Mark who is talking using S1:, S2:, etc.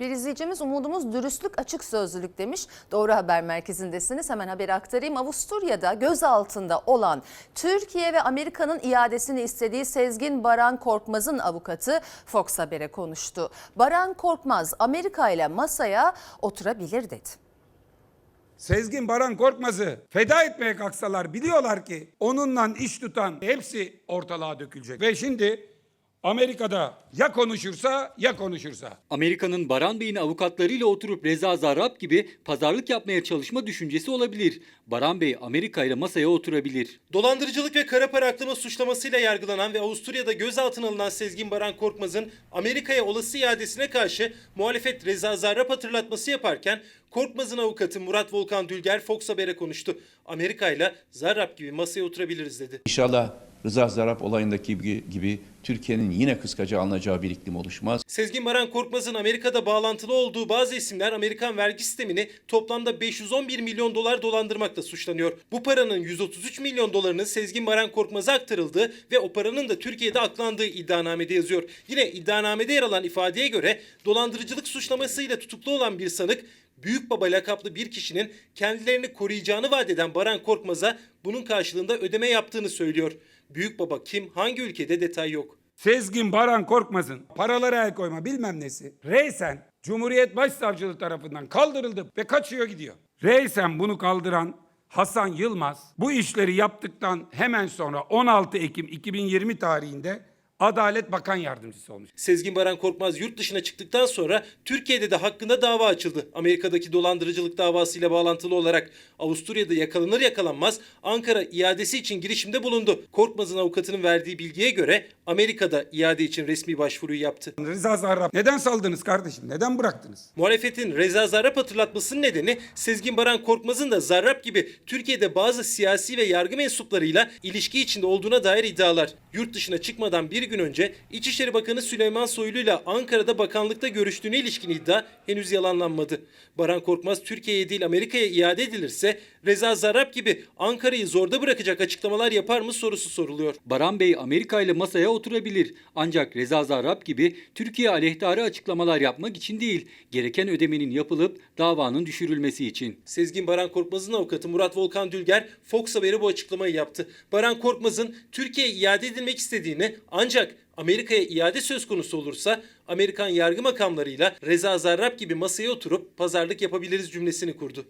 S1: Bir izleyicimiz umudumuz dürüstlük açık sözlülük demiş. Doğru Haber Merkezi'ndesiniz. Hemen haberi aktarayım. Avusturya'da gözaltında olan Türkiye ve Amerika'nın iadesini istediği Sezgin Baran Korkmaz'ın avukatı Fox Haber'e konuştu. Baran Korkmaz Amerika ile masaya oturabilir dedi.
S2: Sezgin Baran Korkmaz'ı feda etmeye kalksalar biliyorlar ki onunla iş tutan hepsi ortalığa dökülecek. Ve şimdi Amerika'da ya konuşursa ya konuşursa.
S3: Amerika'nın Baran Bey'in avukatlarıyla oturup Reza Zarrab gibi pazarlık yapmaya çalışma düşüncesi olabilir. Baran Bey Amerika ile masaya oturabilir.
S4: Dolandırıcılık ve kara para aklama suçlamasıyla yargılanan ve Avusturya'da gözaltına alınan Sezgin Baran Korkmaz'ın Amerika'ya olası iadesine karşı muhalefet Reza Zarrab hatırlatması yaparken Korkmaz'ın avukatı Murat Volkan Dülger Fox Haber'e konuştu. Amerika ile Zarrab gibi masaya oturabiliriz dedi.
S5: İnşallah Rıza Zarap olayındaki gibi, Türkiye'nin yine kıskaca alınacağı bir iklim oluşmaz.
S4: Sezgin Baran Korkmaz'ın Amerika'da bağlantılı olduğu bazı isimler Amerikan vergi sistemini toplamda 511 milyon dolar dolandırmakla suçlanıyor. Bu paranın 133 milyon dolarının Sezgin Baran Korkmaz'a aktarıldığı ve o paranın da Türkiye'de aklandığı iddianamede yazıyor. Yine iddianamede yer alan ifadeye göre dolandırıcılık suçlamasıyla tutuklu olan bir sanık Büyük Baba lakaplı bir kişinin kendilerini koruyacağını vaat eden Baran Korkmaz'a bunun karşılığında ödeme yaptığını söylüyor. Büyük Baba kim, hangi ülkede detay yok.
S2: Sezgin Baran Korkmaz'ın paralara el koyma bilmem nesi reysen Cumhuriyet Başsavcılığı tarafından kaldırıldı ve kaçıyor gidiyor. Reysen bunu kaldıran Hasan Yılmaz bu işleri yaptıktan hemen sonra 16 Ekim 2020 tarihinde Adalet Bakan Yardımcısı olmuş.
S4: Sezgin Baran Korkmaz yurt dışına çıktıktan sonra Türkiye'de de hakkında dava açıldı. Amerika'daki dolandırıcılık davasıyla bağlantılı olarak Avusturya'da yakalanır yakalanmaz Ankara iadesi için girişimde bulundu. Korkmaz'ın avukatının verdiği bilgiye göre Amerika'da iade için resmi başvuruyu yaptı.
S2: Rıza Zarrab neden saldınız kardeşim? Neden bıraktınız?
S4: Muhalefetin Reza Zarrab hatırlatmasının nedeni Sezgin Baran Korkmaz'ın da Zarrab gibi Türkiye'de bazı siyasi ve yargı mensuplarıyla ilişki içinde olduğuna dair iddialar. Yurt dışına çıkmadan bir gün önce İçişleri Bakanı Süleyman Soylu ile Ankara'da bakanlıkta görüştüğüne ilişkin iddia henüz yalanlanmadı. Baran Korkmaz Türkiye'ye değil Amerika'ya iade edilirse Reza Zarrab gibi Ankara'yı zorda bırakacak açıklamalar yapar mı sorusu soruluyor.
S3: Baran Bey Amerika ile masaya oturabilir. Ancak Reza Zarrab gibi Türkiye aleyhtarı açıklamalar yapmak için değil, gereken ödemenin yapılıp davanın düşürülmesi için.
S4: Sezgin Baran Korkmaz'ın avukatı Murat Volkan Dülger Fox Haber'e bu açıklamayı yaptı. Baran Korkmaz'ın Türkiye'ye iade edilmek istediğini ancak Amerika'ya iade söz konusu olursa Amerikan yargı makamlarıyla Reza Zarrab gibi masaya oturup pazarlık yapabiliriz cümlesini kurdu.